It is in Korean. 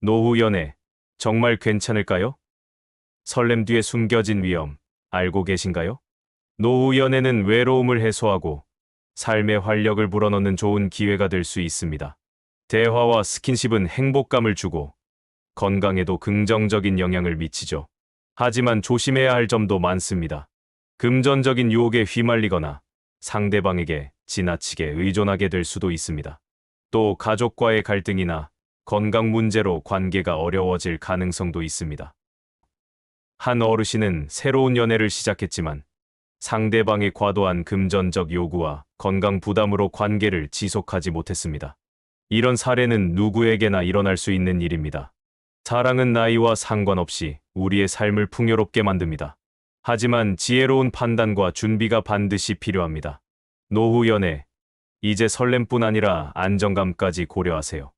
노후 연애, 정말 괜찮을까요? 설렘 뒤에 숨겨진 위험, 알고 계신가요? 노후 연애는 외로움을 해소하고 삶의 활력을 불어넣는 좋은 기회가 될 수 있습니다. 대화와 스킨십은 행복감을 주고 건강에도 긍정적인 영향을 미치죠. 하지만 조심해야 할 점도 많습니다. 금전적인 유혹에 휘말리거나 상대방에게 지나치게 의존하게 될 수도 있습니다. 또 가족과의 갈등이나 건강 문제로 관계가 어려워질 가능성도 있습니다. 한 어르신은 새로운 연애를 시작했지만 상대방의 과도한 금전적 요구와 건강 부담으로 관계를 지속하지 못했습니다. 이런 사례는 누구에게나 일어날 수 있는 일입니다. 사랑은 나이와 상관없이 우리의 삶을 풍요롭게 만듭니다. 하지만 지혜로운 판단과 준비가 반드시 필요합니다. 노후 연애, 이제 설렘뿐 아니라 안정감까지 고려하세요.